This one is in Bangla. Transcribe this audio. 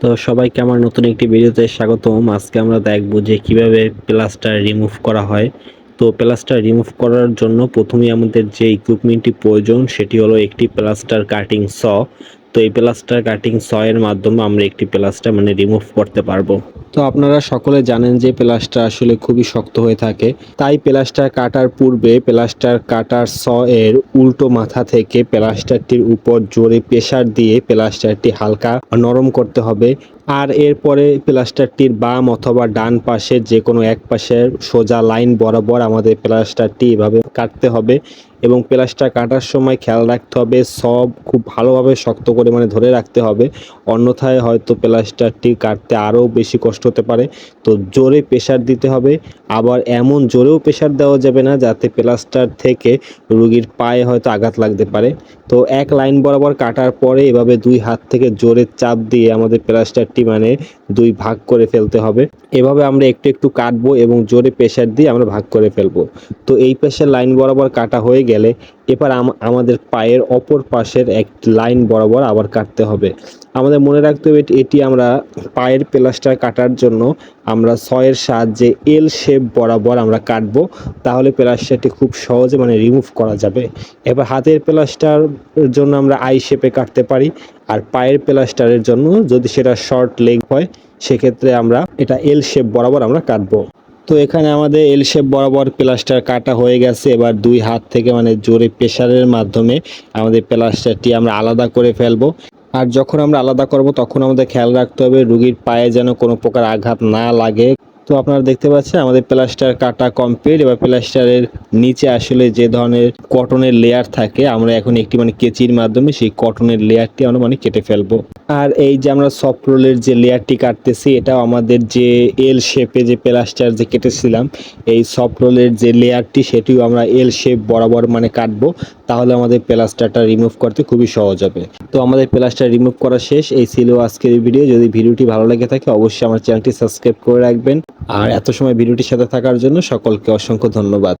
তো সবাইকে আমার নতুন একটি ভিডিওতে স্বাগতম। আজকে আমরা দেখব যে কীভাবে প্লাস্টার রিমুভ করা হয়। তো প্লাস্টার রিমুভ করার জন্য প্রথমে আমাদের যে ইকুইপমেন্টটি প্রয়োজন সেটি হলো একটি প্লাস্টার কাটিং স তো এই প্লাস্টার কাটিং স এর মাধ্যমে আমরা একটি প্লাস্টার মানে রিমুভ করতে পারব। তো আপনারা সকলে জানেন যে প্লাস্টার আসলে খুবই শক্ত হয়ে থাকে। তাই প্লাস্টার কাটার পূর্বে প্লাস্টার কাটার স এর উল্টো মাথা থেকে প্লাস্টারটির উপর জোরে প্রেসার দিয়ে প্লাস্টারটি হালকা নরম করতে হবে। আর এরপরে প্লাস্টারটির বাম অথবা ডান পাশে যে কোনো এক পাশের সোজা লাইন বরাবর আমাদের প্লাস্টারটি এভাবে কাটতে হবে। এবং প্লাস্টার কাটার সময় খেয়াল রাখতে হবে, সব খুব ভালোভাবে শক্ত করে মানে ধরে রাখতে হবে। অন্যথায় হয়তো প্লাস্টারটি কাটতে আরও বেশি কষ্ট হতে পারে। তো জোরে প্রেশার দিতে হবে। আবার এমন জোরেও প্রেশার দেওয়া যাবে না যাতে প্লাস্টার থেকে রুগীর পায়ে হয়তো আঘাত লাগতে পারে। তো এক লাইন বরাবর কাটার পরে এভাবে দুই হাত থেকে জোরে চাপ দিয়ে আমাদের প্লাস্টারটি মানে দুই ভাগ করে ফেলতে হবে। এভাবে আমরা একটু একটু কাটবো এবং জোরে প্রেশার দিয়ে আমরা ভাগ করে ফেলব। তো এই পাশের লাইন বরাবর কাটা হয়ে গেলে এবার আম- আমাদের পায়ের অপর পাশের এক লাইন বরাবর আবার কাটতে হবে। আমাদের মনে রাখতে হবে এটি- এটি আমরা পায়ের প্লাস্টার কাটার জন্য আমরা ছয়ের সাহায্যে এল শেপ বরাবর আমরা কাটবো। তাহলে প্লাস্টারটি খুব সহজে মানে রিমুভ করা যাবে। এবার হাতের প্লাস্টার জন্য আমরা আই শেপে কাটতে পারি। আর পায়ের প্লাস্টারের জন্য যদি সেটা শর্ট লেগ হয়, সেক্ষেত্রে আমরা এটা এল শেপ বরাবর আমরা কাটবো। তো এখানে আমাদের এল শেপ বরাবর প্লাস্টার কাটা হয়ে গেছে। এবার দুই হাত থেকে মানে জোরে প্রেশারের মাধ্যমে আমাদের প্লাস্টারটি আমরা আলাদা করে ফেলব। আর যখন আমরা আলাদা করব, তখন আমাদের খেয়াল রাখতে হবে রুগীর পায়ে যেন কোনো প্রকার আঘাত না লাগে। তো আপনারা দেখতে পাচ্ছেন, আমাদের প্লাস্টার কাটা কমপ্লিট এবার প্লাস্টারের নিচে আসলে যে ধরনের কটনের লেয়ার থাকে, আমরা এখন একটি মানে কেচির মাধ্যমে সেই কটনের লেয়ারটি আমরা মানে কেটে ফেলব। আর এই যে আমরা সফট রোলের যে লেয়ারটি কাটতেছি, এটাও আমাদের যে এল শেপে যে প্লাস্টার যে কেটেছিলাম, এই সফট রোলের যে লেয়ারটি, সেটিও আমরা এল শেপ বরাবর মানে কাটবো, তাহলে আমাদের প্লাস্টারটা রিমুভ করতে খুবই সহজ হবে। তো আমাদের প্লাস্টার রিমুভ করা শেষ, এই ছিল আজকের ভিডিও যদি ভিডিওটি ভালো লেগে থাকে, অবশ্যই আমার চ্যানেলটি সাবস্ক্রাইব করে রাখবেন। আর এত সময় ভিডিওটির সাথে থাকার জন্য সকলকে অসংখ্য ধন্যবাদ।